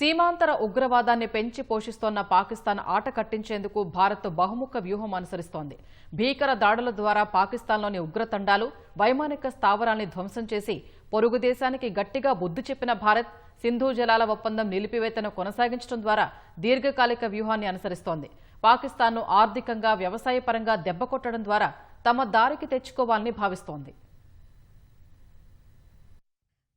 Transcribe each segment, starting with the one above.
సీమాంతర ఉగ్రవాదాన్ని పెంచి పోషిస్తోన్న పాకిస్తాన్ ఆట కట్టించేందుకు భారత్ బహుముఖ వ్యూహం అనుసరిస్తోంది. భీకర దాడుల ద్వారా పాకిస్తాన్లోని ఉగ్రతండాలు వైమానిక స్థావరాల్ని ధ్వంసం చేసి పొరుగు దేశానికి గట్టిగా బుద్ధి చెప్పిన భారత్ సింధు జలాల ఒప్పందం నిలిపివేతను కొనసాగించడం ద్వారా దీర్ఘకాలిక వ్యూహాన్ని అనుసరిస్తోంది. పాకిస్తాన్ను ఆర్థికంగా వ్యవసాయపరంగా దెబ్బకొట్టడం ద్వారా తమ దారికి తెచ్చుకోవాలని భావిస్తోంది.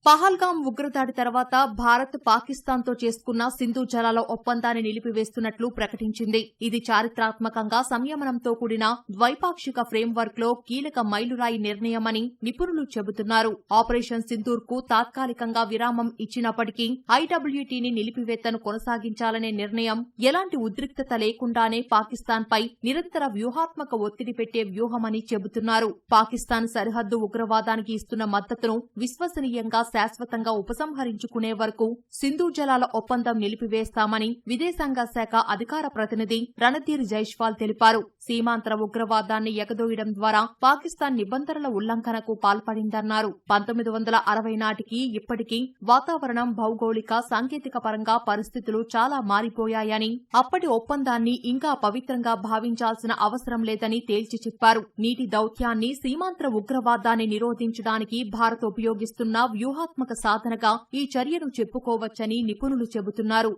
పహల్గాం ఉగ్రదాడి తర్వాత భారత్ పాకిస్తాన్తో చేసుకున్న సింధు జలాల ఒప్పందాన్ని నిలిపివేస్తున్నట్లు ప్రకటించింది. ఇది చారిత్రాత్మకంగా సంయమనంతో కూడిన ద్వైపాక్షిక ఫ్రేమ్వర్క్లో కీలక మైలురాయి నిర్ణయమని నిపుణులు చెబుతున్నారు. ఆపరేషన్ సింధూర్కు తాత్కాలికంగా విరామం ఇచ్చినప్పటికీ ఐడబ్ల్యూటీని నిలిపివేతను కొనసాగించాలనే నిర్ణయం ఎలాంటి ఉద్రిక్తత లేకుండానే పాకిస్తాన్ పై నిరంతర వ్యూహాత్మక ఒత్తిడి పెట్టే వ్యూహమని చెబుతున్నారు. పాకిస్తాన్ సరిహద్దు ఉగ్రవాదానికి ఇస్తున్న మద్దతును విశ్వసనీయంగా శాశ్వతంగా ఉపసంహరించుకునే వరకు సింధు జలాల ఒప్పందం నిలిపివేస్తామని విదేశాంగ శాఖ అధికార ప్రతినిధి రణధీర్ జైష్వాల్ తెలిపారు. సీమాంతర ఉగ్రవాదాన్ని ఎగదోయడం ద్వారా పాకిస్తాన్ నిబంధనల ఉల్లంఘనకు పాల్పడిందన్నారు. పంతొమ్మిది వందల అరవై నాటికి ఇప్పటికీ వాతావరణం భౌగోళిక సాంకేతిక పరంగా పరిస్థితులు చాలా మారిపోయాయని అప్పటి ఒప్పందాన్ని ఇంకా పవిత్రంగా భావించాల్సిన అవసరం లేదని తేల్చి చెప్పారు. నీటి దౌత్యాన్ని సీమాంతర ఉగ్రవాదాన్ని నిరోధించడానికి భారత్ ఉపయోగిస్తున్న వ్యూహ వ్యూహాత్మక సాధనగా ఈ చర్యను చెప్పుకోవచ్చని నిపుణులు చెబుతున్నారు.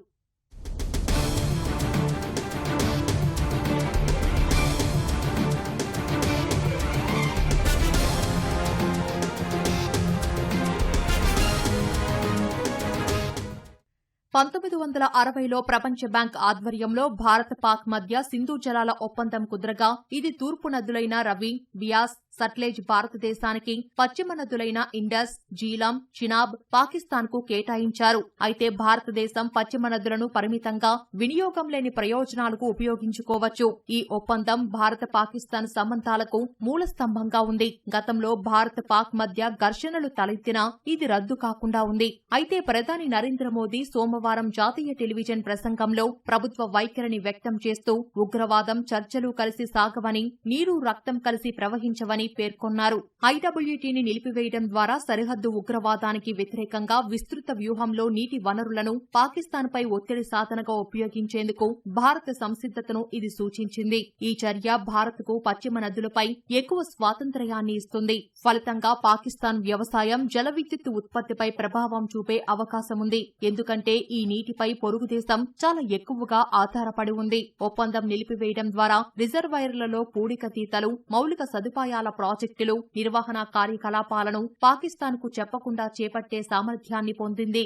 పంతొమ్మిది వందల అరవైలో ప్రపంచ బ్యాంక్ ఆధ్వర్యంలో భారత్ పాక్ మధ్య సింధు జలాల ఒప్పందం కుదరగా ఇది తూర్పు నదులైన రవి బియాస్ సట్లేజ్ భారతదేశానికి పశ్చిమ నదులైన ఇండస్ జీలం చినాబ్ పాకిస్తాన్కు కేటాయించారు. అయితే భారతదేశం పశ్చిమ నదులను పరిమితంగా వినియోగం లేని ప్రయోజనాలకు ఉపయోగించుకోవచ్చు. ఈ ఒప్పందం భారత పాకిస్తాన్ సంబంధాలకు మూల స్తంభంగా ఉంది. గతంలో భారత్ పాక్ మధ్య ఘర్షణలు తలెత్తినా ఇది రద్దు కాకుండా ఉంది. అయితే ప్రధాని నరేంద్ర మోదీ సోమవారం జాతీయ టెలివిజన్ ప్రసంగంలో ప్రభుత్వ వైఖరిని వ్యక్తం చేస్తూ ఉగ్రవాదం చర్చలు కలిసి సాగవని నీరు రక్తం కలిసి ప్రవహించవని పేర్కొన్నారు. ఐడబ్ల్యూటీని నిలిపివేయడం ద్వారా సరిహద్దు ఉగ్రవాదానికి వ్యతిరేకంగా విస్తృత వ్యూహంలో నీటి వనరులను పాకిస్తాన్పై ఒత్తిడి సాధనగా ఉపయోగించేందుకు భారత సంసిద్దతను ఇది సూచించింది. ఈ చర్య భారత్కు పశ్చిమ నదులపై ఎక్కువ స్వాతంత్ర్యాన్ని ఇస్తుంది. ఫలితంగా పాకిస్తాన్ వ్యవసాయం జల విద్యుత్ ఉత్పత్తిపై ప్రభావం చూపే అవకాశముంది. ఎందుకంటే ఈ ఈ నీటిపై పొరుగు దేశం చాలా ఎక్కువగా ఆధారపడి ఉంది. ఒప్పందం నిలిపివేయడం ద్వారా రిజర్వాయర్లలో పూడికతీతలు మౌలిక సదుపాయాల ప్రాజెక్టులు నిర్వహణ కార్యకలాపాలను పాకిస్తాన్కు చెప్పకుండా చేపట్టే సామర్థ్యాన్ని పొందింది.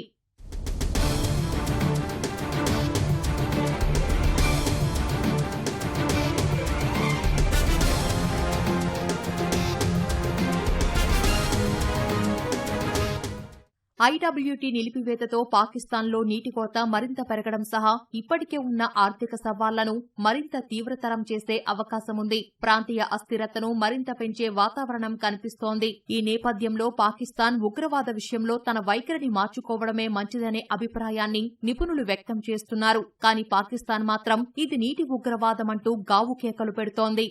ఐడబ్ల్యూటీ నిలిపివేతతో పాకిస్తాన్లో నీటి కోత మరింత పెరగడం సహా ఇప్పటికే ఉన్న ఆర్థిక సవాళ్ళను మరింత తీవ్రతరం చేసే అవకాశముంది. ప్రాంతీయ అస్థిరతను మరింత పెంచే వాతావరణం కనిపిస్తోంది. ఈ నేపథ్యంలో పాకిస్తాన్ ఉగ్రవాద విషయంలో తన వైఖరిని మార్చుకోవడమే మంచిదనే అభిప్రాయాన్ని నిపుణులు వ్యక్తం చేస్తున్నారు. కానీ పాకిస్తాన్ మాత్రం ఇది నీటి ఉగ్రవాదమంటూ గావు కేకలు పెడుతోంది.